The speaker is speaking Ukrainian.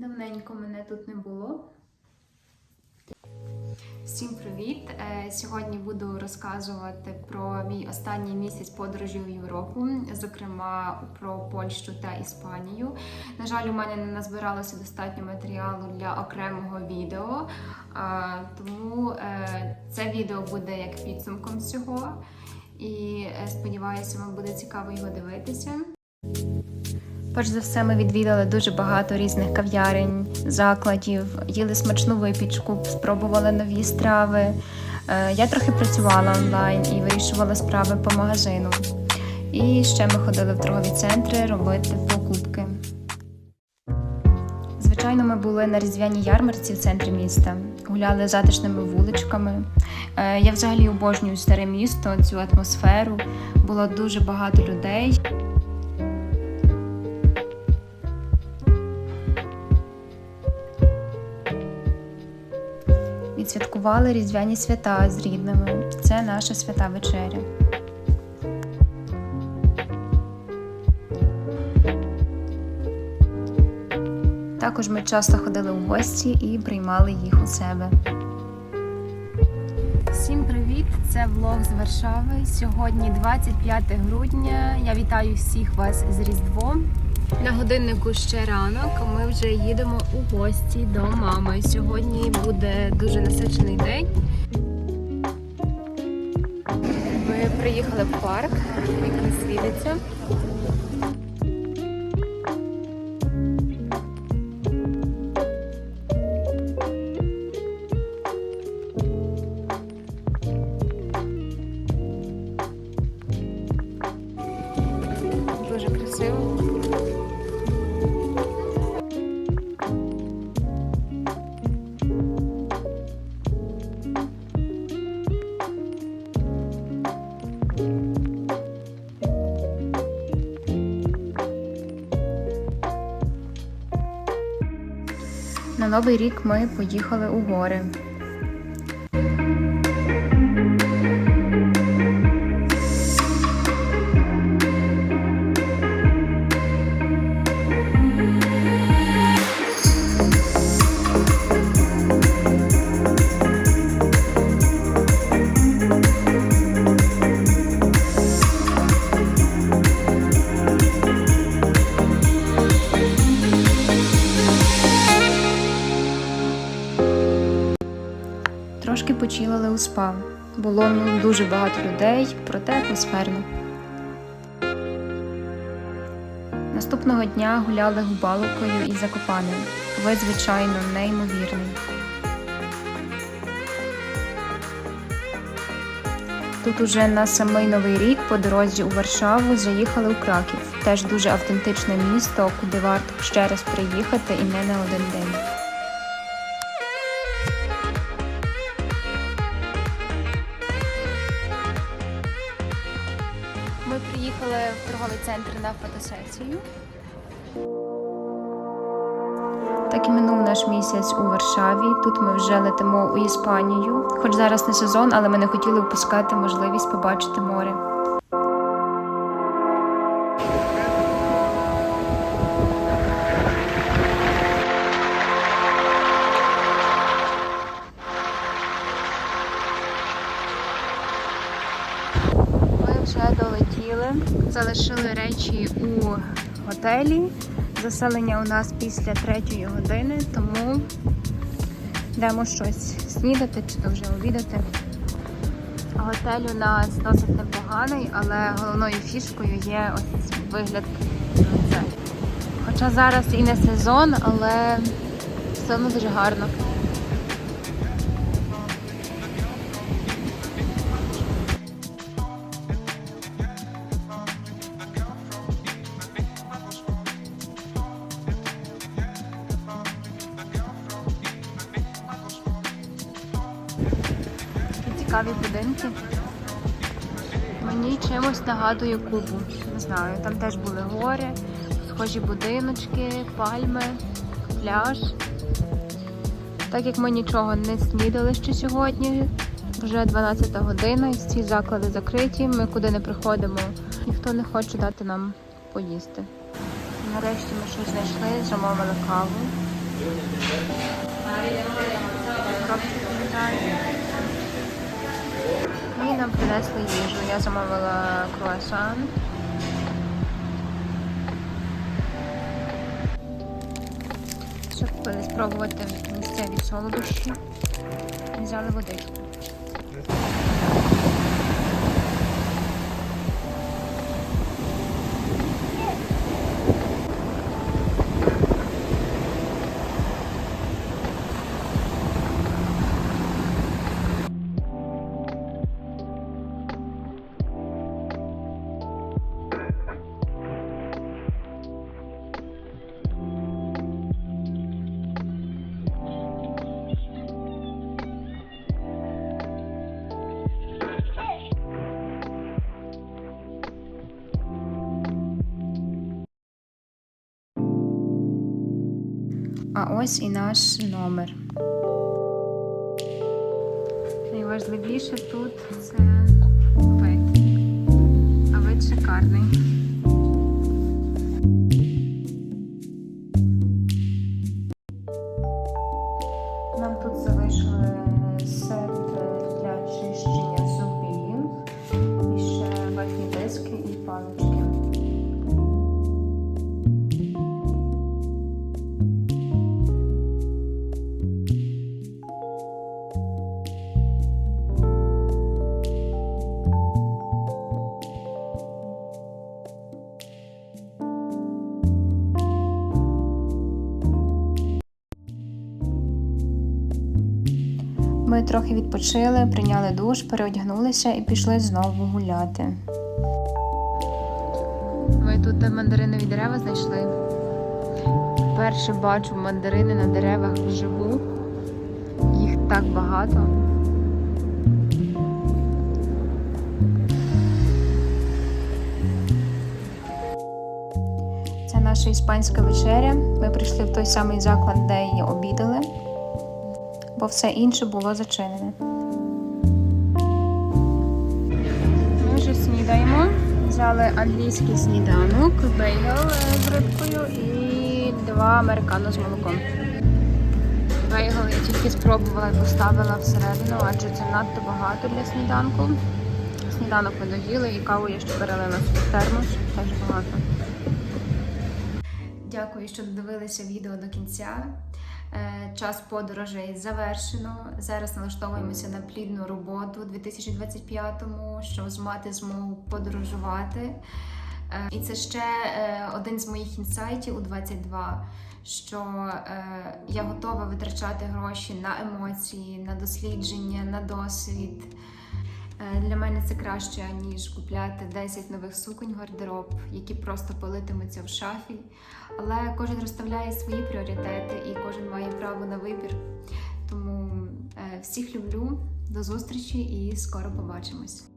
Давненько мене тут не було. Всім привіт! Е, Сьогодні буду розказувати про мій останній місяць подорожі в Європу, зокрема про Польщу та Іспанію. На жаль, у мене не назбиралося достатньо матеріалу для окремого відео, тому е, це відео буде як підсумком всього. І е, сподіваюся, вам буде цікаво його дивитися. Перш за все, ми відвідали дуже багато різних кав'ярень, закладів, їли смачну випічку, спробували нові страви. Е, Я трохи працювала онлайн і вирішувала справи по магазину. І ще ми ходили в торгові центри робити покупки. Звичайно, ми були на різдвяній ярмарці в центрі міста, гуляли затишними вуличками. Е, Я взагалі обожнюю старе місто, цю атмосферу. Було дуже багато людей. Відсвяткували різдвяні свята з рідними. Це наша свята вечеря. Також ми часто ходили у гості і приймали їх у себе. Всім привіт! Це влог з Варшави. Сьогодні 25 грудня. Я вітаю всіх вас з Різдвом. На годиннику ще ранок. Ми вже їдемо у гості до мами. Сьогодні буде дуже насичений день. Ми приїхали в парк, який світиться. Новий рік ми поїхали у гори. Спа. Було дуже багато людей, проте атмосферно. Наступного дня гуляли губалукою і закопаним. Вид, звичайно, неймовірний. Тут уже на самий новий рік по дорозі у Варшаву заїхали у Краків. Теж дуже автентичне місто, куди варто ще раз приїхати і не на один день. Ми приїхали в торговий центр на фотосесію. Так і минув наш місяць у Варшаві. Тут ми вже летимо у Іспанію. Хоч зараз не сезон, але ми не хотіли впускати можливість побачити море. Залишили речі у готелі. Заселення у нас після третьої години, тому йдемо щось снідати чи то вже обідати. Готель у нас досить непоганий, але головною фішкою є ось вигляд. Хоча зараз і не сезон, але все одно дуже гарно. Цікаві будинки. Мені чимось нагадує Кубу. Не знаю, там теж були гори, схожі будиночки, пальми, пляж. Так як ми нічого не снідали ще сьогодні, вже 12 година, і всі заклади закриті, ми куди не приходимо, ніхто не хоче дати нам поїсти. Нарешті ми щось знайшли, замовили каву. І нам принесли їжу. Я замовила круасан. Щоб купили спробувати місцеві солодощі. Взяли водичку. А ось і наш номер. Найважливіше тут це вид. А вид шикарний. Нам тут залишили сет Ми трохи відпочили, прийняли душ, переодягнулися і пішли знову гуляти. Ми тут мандаринові дерева знайшли. Вперше бачу мандарини на деревах вживу. Їх так багато. Це наша іспанська вечеря. Ми прийшли в той самий заклад, де її обідали бо все інше було зачинене. Ми вже снідаємо. Взяли англійський сніданок, бейгл е, з рибкою і два американо з молоком. Бейгл я тільки спробувала і поставила всередину, адже це надто багато для сніданку. Сніданок ми доїли і каву я ще перелила в термос, теж багато. Дякую, що додивилися відео до кінця. Е, Час подорожей завершено. Зараз налаштовуємося на плідну роботу у 2025-му, щоб мати змогу подорожувати. Е, І це ще е, один з моїх інсайтів у 22, що я готова витрачати гроші на емоції, на дослідження, на досвід. Е, Для мене це краще, ніж купляти 10 нових суконь гардероб, які просто политимуться в шафі. Але кожен розставляє свої пріоритети і кожен має право на вибір. Тому е, всіх люблю, до зустрічі і скоро побачимось.